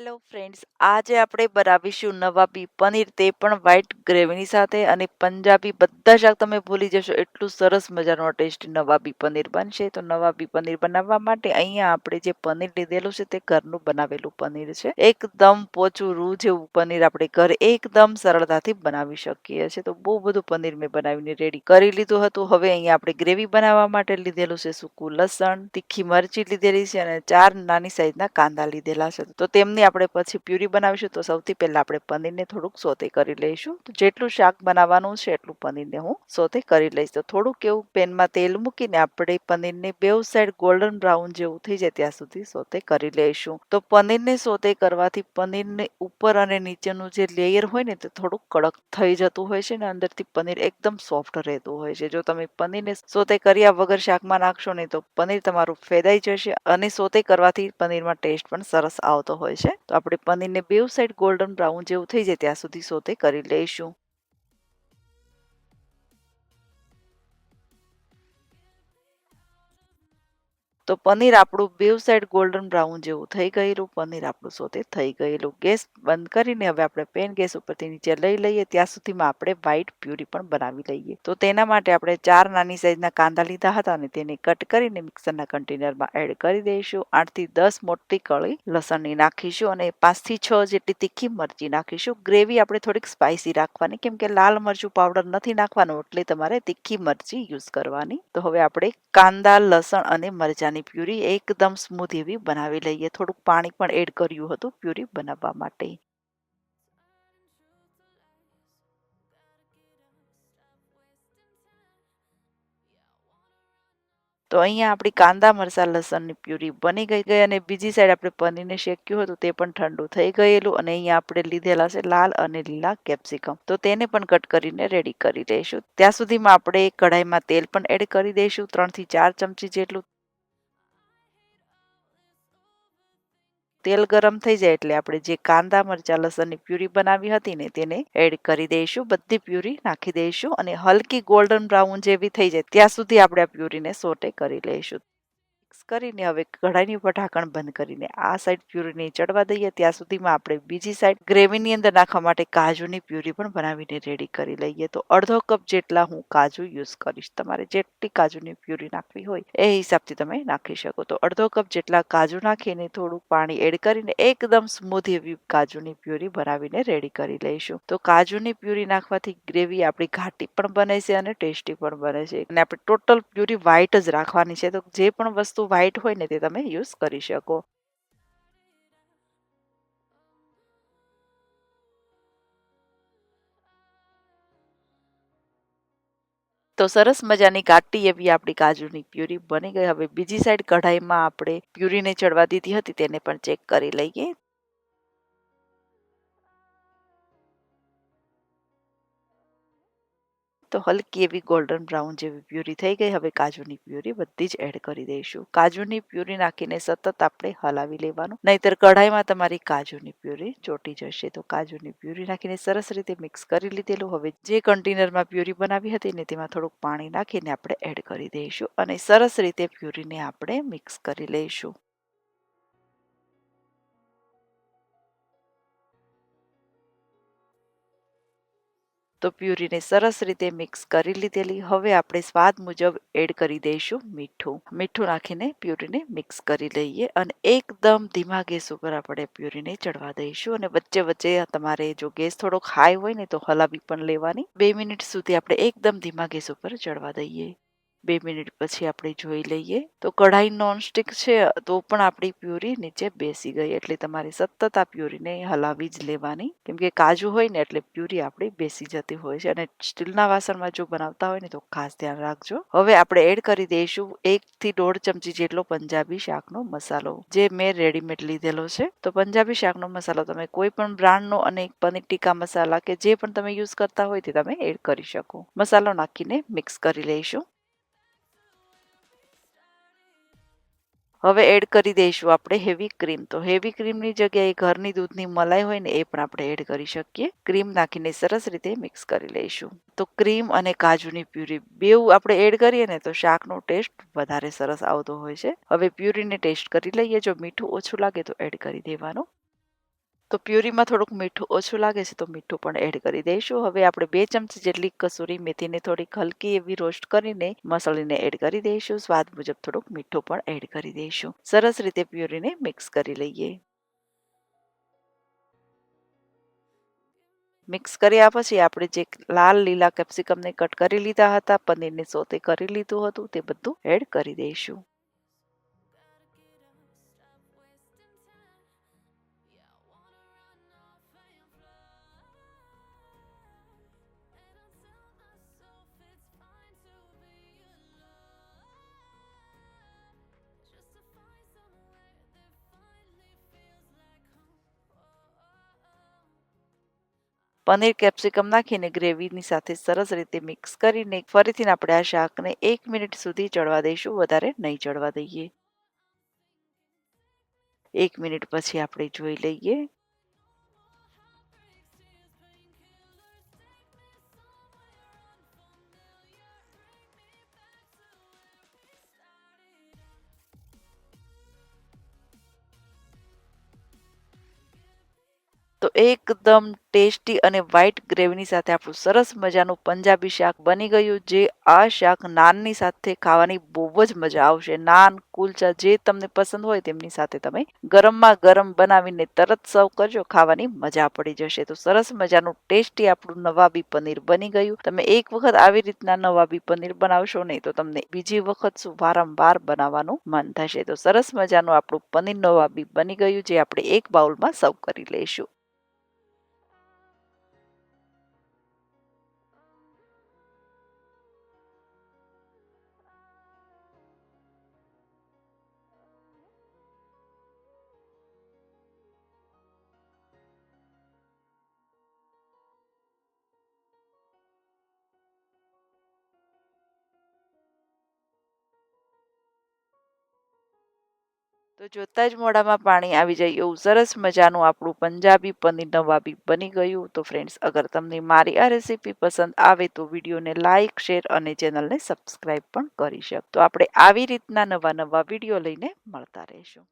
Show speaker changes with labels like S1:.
S1: Hello friends, આજે આપણે બનાવીશું નવાબી પનીર, તે પણ વ્હાઈટ ગ્રેવીની સાથે અને પંજાબી બધા શાક તમે ભૂલી જશો, એટલું સરસ મજાનો ટેસ્ટી નવાબી પનીર બનશે. તો નવાબી પનીર બનાવવા માટે અહીંયા આપણે જે પનીર લીધેલું છે તે ઘરનું બનાવેલું પનીર છે. એકદમ પોચું રૂ જેવું પનીર આપણે ઘરે એકદમ સરળતાથી બનાવી શકીએ છીએ. તો બહુ બધું પનીર મેં બનાવીને રેડી કરી લીધું હતું. હવે અહીંયા આપણે ગ્રેવી બનાવવા માટે લીધેલું છે સૂકું લસણ, તીખી મરચી લીધેલી છે અને ચાર નાની સાઈઝના કાંદા લીધેલા છે. તો તેમની આપણે પછી પ્યુરી બનાવીશું, તો સૌથી પહેલાં આપણે પનીરને થોડુંક સોતે કરી લઈશું. તો જેટલું શાક બનાવવાનું છે, એટલું પનીરને હું સોતે કરી લઈશ. તો થોડુંક એવું પેનમાં તેલ મૂકીને આપણે પનીરને બેઉ સાઈડ ગોલ્ડન બ્રાઉન જેવું થઈ જાય ત્યાં સુધી સોતે કરી લઈશું. તો પનીરને સોતે કરવાથી પનીરને ઉપર અને નીચેનું જે લેયર હોય ને, તે થોડુંક કડક થઈ જતું હોય છે ને, અંદરથી પનીર એકદમ સોફ્ટ રહેતું હોય છે. જો તમે પનીરને સોતે કર્યા વગર શાકમાં નાખશો નહીં, તો પનીર તમારું ફેદાઈ જશે અને સોતે કરવાથી પનીરમાં ટેસ્ટ પણ સરસ આવતો હોય છે. તો આપણે પનીરને બેઉ સાઈડ ગોલ્ડન બ્રાઉન જેવું થઈ જાય ત્યાં સુધી સોતે કરી લઈશું. તો પનીર આપણું બેવ સાઈડ ગોલ્ડન બ્રાઉન જેવું થઈ ગયેલું, પનીર આપણું સોતે થઈ ગયેલું. ગેસ બંધ કરીને હવે આપણે પેન ગેસ ઉપરથી નીચે લઈ લઈએ, ત્યાં સુધીમાં આપણે વ્હાઈટ પ્યુરી પણ બનાવી લઈએ. તો તેના માટે આપણે ચાર નાની સાઈઝના કાંદા લીધા હતા અને તેને કટ કરીને મિક્સરના કન્ટેનરમાં એડ કરી દઈશું. આઠથી દસ મોટી કળી લસણની નાખીશું અને પાંચથી છ જેટલી તીખી મરચી નાખીશું. ગ્રેવી આપણે થોડીક સ્પાઇસી રાખવાની, કેમ કે લાલ મરચું પાવડર નથી નાખવાનું, એટલે તમારે તીખી મરચી યુઝ કરવાની. તો હવે આપણે કાંદા, લસણ અને મરચાંની પ્યુરી એકદમ સ્મૂથ એવી બનાવી લઈએ. થોડુંક પાણી પણ એડ કર્યું હતું પ્યુરી બનાવવા માટે. તો અહીંયા આપણી કાંદા મરચા લસણની પ્યુરી બની ગઈ ગઈ અને બીજી સાઈડ આપણે પનીરને શેક્યું હતું તે પણ ઠંડુ થઈ ગયેલું અને અહીંયા આપણે લીધેલા છે લાલ અને લીલા કેપ્સિકમ તો તેને પણ કટ કરીને રેડી કરી દઈશું. ત્યાં સુધીમાં આપણે કઢાઈમાં તેલ પણ એડ કરી દઈશું. ત્રણથી ચાર ચમચી જેટલું તેલ ગરમ થઈ જાય એટલે આપણે જે કાંદા, મરચા, લસણની પ્યુરી બનાવી હતી ને તેને એડ કરી દઈશું, બધી પ્યુરી નાખી દઈશું અને હલકી ગોલ્ડન બ્રાઉન જેવી થઈ જાય ત્યાં સુધી આપણે આ પ્યુરીને સોટે કરી લઈશું. મિક્સ કરીને હવે કઢાઈની ઉપર ઢાંકણ બંધ કરીને આ સાઈડ પ્યુરીને ચડવા દઈએ. ત્યાં સુધીમાં આપણે બીજી સાઈડ ગ્રેવીની અંદર નાખવા માટે કાજુની પ્યુરી પણ બનાવીને રેડી કરી લઈએ. તો અડધો કપ જેટલા હું કાજુ યુઝ કરીશ. તમારે જેટલી કાજુની પ્યુરી નાખવી હોય એ હિસાબથી તમે નાખી શકો. તો અડધો કપ જેટલા કાજુ નાખીને થોડું પાણી એડ કરીને એકદમ સ્મૂધ એવી કાજુની પ્યુરી બનાવીને રેડી કરી લઈશું. તો કાજુની પ્યુરી નાખવાથી ગ્રેવી આપણી ઘાટી પણ બને છે અને ટેસ્ટી પણ બને છે. અને આપણે ટોટલ પ્યુરી વ્હાઈટ જ રાખવાની છે. તો જે પણ વસ્તુ વ્હાઈટ હોય ને તે તમે યુઝ કરી શકો. તો સરસ મજાની કાટી એવી આપણી કાજુની પ્યુરી બની ગઈ. હવે બીજી સાઈડ કઢાઈમાં આપણે પ્યુરીને ચડવા દીધી હતી, તેને પણ ચેક કરી લઈએ. તો હલકી એવી ગોલ્ડન બ્રાઉન જેવી પ્યુરી થઈ ગઈ. હવે કાજુની પ્યુરી બધી જ એડ કરી દઈશું. કાજુની પ્યુરી નાખીને સતત આપણે હલાવી લેવાનું. નહીતર કઢાઈમાં તમારી કાજુની પ્યુરી ચોટી જશે. તો કાજુની પ્યુરી નાખીને સરસ રીતે મિક્સ કરી લીધેલું. હવે જે કન્ટેનરમાં પ્યુરી બનાવી હતી ને તેમાં થોડુંક પાણી નાખીને આપણે એડ કરી દઈશું. અને સરસ રીતે પ્યુરીને આપણે મિક્સ કરી લઈશું. તો પ્યુરીને સરસ રીતે મિક્સ કરી લીધેલી. હવે આપણે સ્વાદ મુજબ એડ કરી દઈશું મીઠું. મીઠું નાખીને પ્યુરીને મિક્સ કરી લઈએ અને એકદમ ધીમા ગેસ ઉપર આપણે પ્યુરીને ચડવા દઈશું અને વચ્ચે વચ્ચે તમારે જો ગેસ થોડોક હાઈ હોય ને તો હલાવી પણ લેવાની. બે મિનિટ સુધી આપણે એકદમ ધીમા ગેસ ઉપર ચડવા દઈએ. બે મિનિટ પછી આપણે જોઈ લઈએ. તો કઢાઈ નોનસ્ટિક છે, તો પણ આપણી પ્યુરી નીચે બેસી ગઈ. એટલે તમારે સતત આ પ્યુરીને હલાવી જ લેવાની. કેમ કે કાજુ હોય ને એટલે પ્યુરી આપણી બેસી જતી હોય છે. અને સ્ટીલના વાસણમાં જો બનાવતા હોય ને તો ખાસ ધ્યાન રાખજો. હવે આપણે એડ કરી દઈશું એક થી દોઢ ચમચી જેટલો પંજાબી શાકનો મસાલો, જે મેં રેડીમેડ લીધેલો છે. તો પંજાબી શાકનો મસાલો તમે કોઈ પણ બ્રાન્ડનો અને પનીર ટીકા મસાલા કે જે પણ તમે યુઝ કરતા હોય તે તમે એડ કરી શકો. મસાલો નાખીને મિક્સ કરી લઈશું. હવે એડ કરી દઈશું આપણે હેવી ક્રીમ તો હેવી ક્રીમની જગ્યાએ ઘરની દૂધની મલાઈ હોય ને એ પણ આપણે એડ કરી શકીએ. ક્રીમ નાખીને સરસ રીતે મિક્સ કરી લઈશું. તો ક્રીમ અને કાજુની પ્યુરી બેઉ આપણે એડ કરીએ ને તો શાકનો ટેસ્ટ વધારે સરસ આવતો હોય છે. હવે પ્યુરીને ટેસ્ટ કરી લઈએ. જો મીઠું ઓછું લાગે તો એડ કરી દેવાનું. તો પ્યુરીમાં થોડુંક મીઠું ઓછું લાગે છે તો મીઠું પણ એડ કરી દઈશું. હવે આપણે બે ચમચી જેટલી કસૂરી મેથીને થોડીક હલકી એવી રોસ્ટ કરીને મસળીને એડ કરી દઈશું. સ્વાદ મુજબ થોડુંક મીઠું પણ એડ કરી દઈશું. સરસ રીતે પ્યુરીને મિક્સ કરી લઈએ. મિક્સ કર્યા પછી આપણે જે લાલ લીલા કેપ્સિકમને કટ કરી લીધા હતા, પનીરને સોતે કરી લીધું હતું, તે બધું એડ કરી દઈશું. પનીર કેપ્સિકમ નાખીને ગ્રેવીની સાથે સરસ રીતે મિક્સ કરીને ફરીથી આપણે આ શાકને એક મિનિટ સુધી ચડવા દઈશું, વધારે નહીં ચડવા દઈએ. એક મિનિટ પછી આપણે જોઈ લઈએ. એકદમ ટેસ્ટી અને વ્હાઈટ ગ્રેવીની સાથે આપણું સરસ મજાનું પંજાબી શાક બની ગયું, જે આ શાક નાનની સાથે ખાવાની બહુ જ મજા આવશે. નાન, કુલચા જે તમને પસંદ હોય તેમની સાથે તમે ગરમમાં ગરમ બનાવીને તરત સર્વ કરજો, ખાવાની મજા પડી જશે. તો સરસ મજાનું ટેસ્ટી આપણું નવાબી પનીર બની ગયું. તમે એક વખત આવી રીતના નવાબી પનીર બનાવશો નહીં તો તમને બીજી વખત શું વારંવાર બનાવવાનું મન થશે. તો સરસ મજાનું આપણું પનીર નવાબી બની ગયું, જે આપણે એક બાઉલમાં સર્વ કરી લઈશું. તો જોતા જ મોઢામાં પાણી આવી જાય એવું સરસ મજાનું આપણું પંજાબી પનીર નવાબી બની ગયું. તો ફ્રેન્ડ્સ અગર તમને મારી આ રેસીપી પસંદ આવે તો વિડીયોને લાઇક શેર અને ચેનલને સબસ્ક્રાઈબ પણ કરી શકો તો આપણે આવી રીતના નવા નવા વીડિયો લઈને મળતા રહીશું.